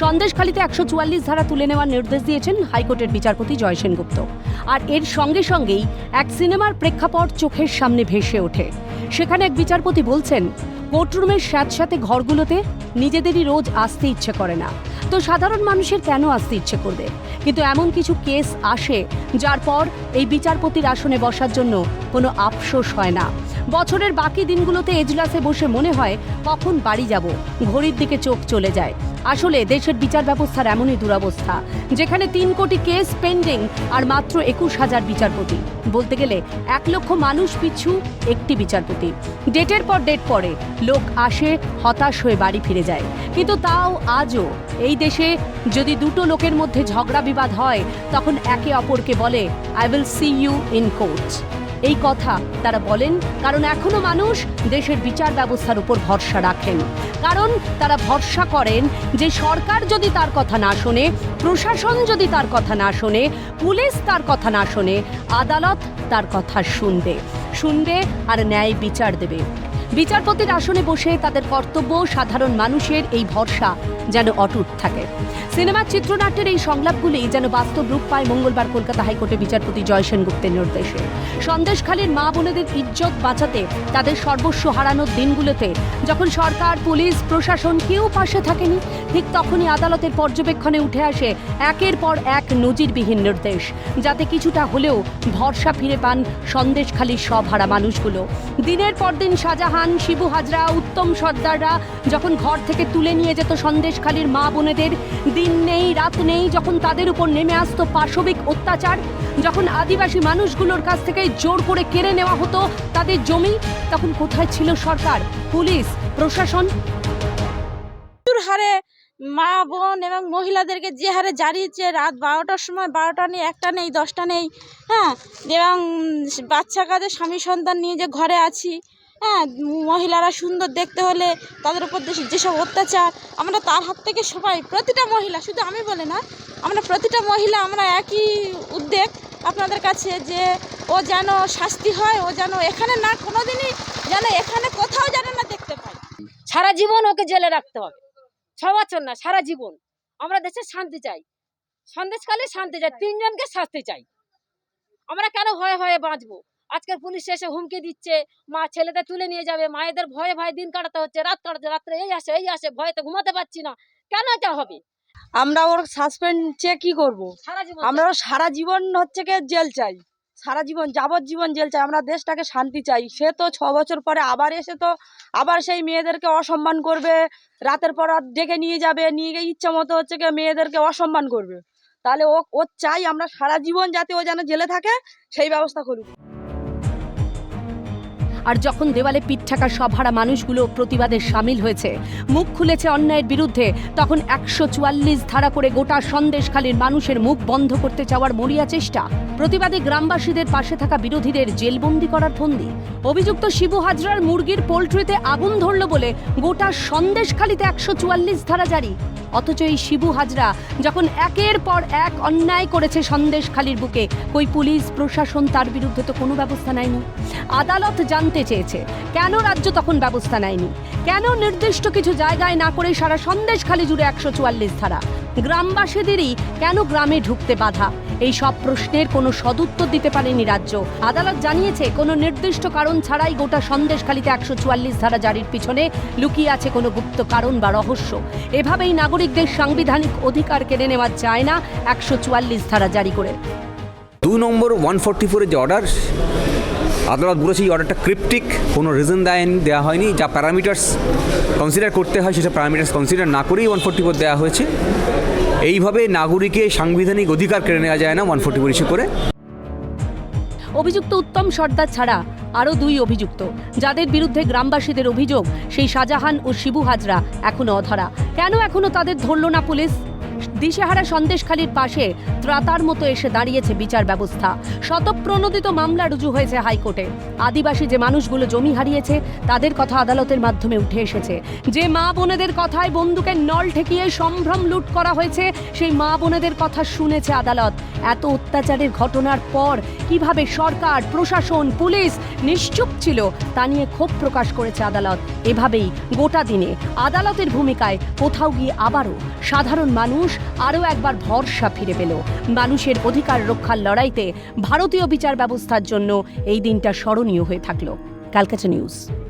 সন্দেশখালীতে একশো চুয়াল্লিশ ধারা তুলে নেওয়ার নির্দেশ দিয়েছেন হাইকোর্টের বিচারপতি জয় সেনগুপ্ত। আর এর সঙ্গে সঙ্গেই এক সিনেমার প্রেক্ষাপট চোখের সামনে ভেসে ওঠে। সেখানে এক বিচারপতি বলছেন, কোর্টরুমের স্যাঁতস্যাঁতে ঘরগুলোতে নিজেদেরই রোজ আসতে ইচ্ছে করে না। তো সাধারণ মানুষের কেন আসতে ইচ্ছে করবে? কিন্তু এমন কিছু কেস আসে যার পর এই বিচারপতির আসনে বসার জন্য কোনো আফসোস হয় না। বছরের বাকি দিনগুলোতে এজলাসে বসে মনে হয়, কখন বাড়ি যাব? ঘড়ির দিকে চোখ চলে যায়। আসলে দেশের বিচার ব্যবস্থার এমনই দুরবস্থা, যেখানে তিন কোটি কেস পেন্ডিং আর মাত্র একুশ হাজার বিচারপতি। বলতে গেলে, এক লক্ষ মানুষ পিছু একটি বিচারপতি। ডেটের পর ডেট পরে লোক আসে, হতাশ হয়ে বাড়ি ফিরে যায়। কিন্তু তাও আজও এই দেশে যদি দুটো লোকের মধ্যে ঝগড়া বিবাদ হয়, তখন একে অপরকে বলে I will see you in court এই কথা তারা বলেন কারণ এখনও মানুষ দেশের বিচার ব্যবস্থার উপর ভরসা রাখেন। কারণ তারা ভরসা করেন যে সরকার যদি তার কথা না শোনে, প্রশাসন যদি তার কথা না শোনে, পুলিশ তার কথা না শোনে, আদালত তার কথা শুনবে। শুনবে আর ন্যায় বিচার দেবে। বিচারপতির আসনে বসে তাদের কর্তব্য সাধারণ মানুষের এই ভরসা যেন অটুট থাকে। সিনেমার চিত্রনাট্যের এই সংলাপগুলি যেন বাস্তব রূপ পায় মঙ্গলবার কলকাতা হাইকোর্টে বিচারপতি জয় সেনগুপ্তের নির্দেশে। সন্দেশখালীর মা বোনেদের ইজ্জত বাঁচাতে, তাদের সর্বস্ব হারানোর দিনগুলোতে যখন সরকার, পুলিশ, প্রশাসন কেউ পাশে থাকেনি, ঠিক তখনই আদালতের পর্যবেক্ষণে উঠে আসে একের পর এক নজিরবিহীন নির্দেশ, যাতে কিছুটা হলেও ভরসা ফিরে পান সন্দেশখালীর সব হারা মানুষগুলো। দিনের পর দিন শাহজাহান, শিবু হাজরা, উত্তম সর্দাররা যখন ঘর থেকে তুলে নিয়ে যেত সন্দেশখালীর মা বোনেদের দিন নেই, রাত নেই, যখন তাদের উপর নেমে আসতো পাশবিক অত্যাচার, যখন আদিবাসী মানুষগুলোর কাছ থেকে জোর করে কেড়ে নেওয়া হতো তাদের জমি, তখন কোথায় ছিল সরকার, পুলিশ, প্রশাসন? হারে মা বোন এবং মহিলাদেরকে যে হারে জারিয়েছে, রাত বারোটার সময় বারোটা নেই, একটা নেই, দশটা নেই হ্যাঁ? এবং বাচ্চা কাজে স্বামী সন্তান নিয়ে যে ঘরে আছি হ্যাঁ মহিলারা সুন্দর দেখতে হলে তাদের উপর যে- যেসব অত্যাচার, আমরা তার হাত থেকে সবাই, প্রতিটা মহিলা, শুধু আমি বলে না, আমরা প্রতিটা মহিলা, আমরা একই উদ্বেগ আপনাদের কাছে যে ও যেন শাস্তি হয়, ও যেন এখানে না, কোনোদিনই যেন এখানে কোথাও যেন না দেখতে পাই সারা জীবন ওকে জেলে রাখতে হবে। ছ বছর না, সারা জীবন। আমরা দেশে শান্তি চাই। সন্দেশকালে শান্তি চাই, তিনজনকে শাস্তি চাই। আমরা কেন হয়ে হয়ে বাঁচবো? আজকের পুলিশ এসে হুমকি দিচ্ছে মা ছেলেদের তুলে নিয়ে যাবে মায়েদের ভয়ে ভয়ে দিন কাটাতে হচ্ছে রাত কাটাতে রাত্রে এই আসে এই আসে ভয়েতে ঘুমাতে পারছি না। কেন এটা হবে? আমরা ওর সাসপেন্ড চেয়ে কি করব? আমরা সারা জীবন হচ্ছে কি জেল চাই। সারা জীবন যাবজ্জীবন জেল চাই। আমরা দেশটাকে শান্তি চাই। সে তো ছ বছর পরে আবার এসে তো আবার সেই মেয়েদেরকে অসম্মান করবে। রাতের পর রাত ডেকে নিয়ে যাবে নিয়ে গিয়ে ইচ্ছা মতো হচ্ছে কি মেয়েদেরকে অসম্মান করবে। তাহলে ও ও চাই আমরা সারা জীবন যাতে ও যেন জেলে থাকে সেই ব্যবস্থা করুক। আর যখন দেওয়ালে পিঠ থাকা সভারা মানুষগুলো প্রতিবাদে সামিল হয়েছে, মুখ খুলেছে অন্যায়ের বিরুদ্ধে, তখন একশো চুয়াল্লিশ ধারা করে গোটা সন্দেশখালীর মানুষের মুখ বন্ধ করতে চাওয়ার মরিয়া চেষ্টা। প্রতিবাদী গ্রামবাসীদের পাশে থাকা বিরোধীদের জেলবন্দি করার ফন্দি। অভিযুক্ত শিবু হাজরার মুরগির পোলট্রিতে আগুন ধরল বলে গোটা সন্দেশখালীতে একশো চুয়াল্লিশ ধারা জারি। অথচ এই শিবু হাজরা যখন একের পর এক অন্যায় করেছে সন্দেশ খালির বুকে, কই পুলিশ, প্রশাসন তার বিরুদ্ধে তো কোনো ব্যবস্থা নেয়নি। আদালত জানতে চেয়েছে, কেন রাজ্য তখন ব্যবস্থা নেয়নি? কেন নির্দিষ্ট কিছু জায়গায় না করে সারা সন্দেশ খালি জুড়ে একশো চুয়াল্লিশ ধারা? গ্রামবাসীদেরই কেন গ্রামে ঢুকতে বাধা? এই সব প্রশ্নের কোনো সদুত্তর দিতে পারেনি রাজ্য। আদালত জানিয়েছে, কোনো নির্দিষ্ট কারণ ছাড়াই গোটা সন্দেশখালীতে একশো চুয়াল্লিশ ধারা জারির পিছনে লুকিয়ে আছে কোনো গুপ্ত কারণ বা রহস্য। এভাবেই নাগরিকদের সাংবিধানিক অধিকার কেড়ে নেওয়া যায় না একশো চুয়াল্লিশ ধারা জারি করে। দু নম্বর ওয়ান ফোরটি ফোরের যে অর্ডার আদালত বলেছে এই অর্ডারটা ক্রিপ্টিক কোনো রিজন দেয় দেওয়া হয়নি, যা প্যারামিটার্স কনসিডার করতে হয় সেটা প্যারামিটার্স কনসিডার না করেই ওয়ান ফোরটি ফোর দেওয়া হয়েছে। এইভাবে নাগরিকের সাংবিধানিক অধিকার কেড়ে নেওয়া যায় না ওয়ান ফোরটি ফোর ইস্যু করে। অভিযুক্ত উত্তম সর্দার ছাড়া আরও দুই অভিযুক্ত। যাদের বিরুদ্ধে গ্রামবাসীদের অভিযোগ, সেই শাহজাহান ও শিবু হাজরা এখনও অধরা। কেন এখনও তাদের ধরল না পুলিশ? দিশেহারা সন্দেশখালীর পাশে ত্রাতার মতো এসে দাঁড়িয়েছে বিচার ব্যবস্থা। শতপ্রণোদিত মামলা রুজু হয়েছে হাইকোর্টে। আদিবাসী যে মানুষগুলো জমি হারিয়েছে, তাদের কথা আদালতের মাধ্যমে উঠে এসেছে। যে মা বোনেদের কথায় বন্দুকের নল ঠেকিয়ে সম্ভ্রম লুট করা হয়েছে, সেই মা বোনেদের কথা শুনেছে আদালত। এত অত্যাচারের ঘটনার পর কীভাবে সরকার, প্রশাসন, পুলিশ নিশ্চুপ ছিল, তা নিয়ে ক্ষোভ প্রকাশ করেছে আদালত। এভাবেই গোটা দিনে আদালতের ভূমিকায় কোথাও গিয়ে আবারও সাধারণ মানুষ আরও একবার ভরসা ফিরে পেল। মানুষের অধিকার রক্ষার লড়াইতে ভারতীয় বিচার ব্যবস্থার জন্য এই দিনটা স্মরণীয় হয়ে থাকল। ক্যালকাটা নিউজ।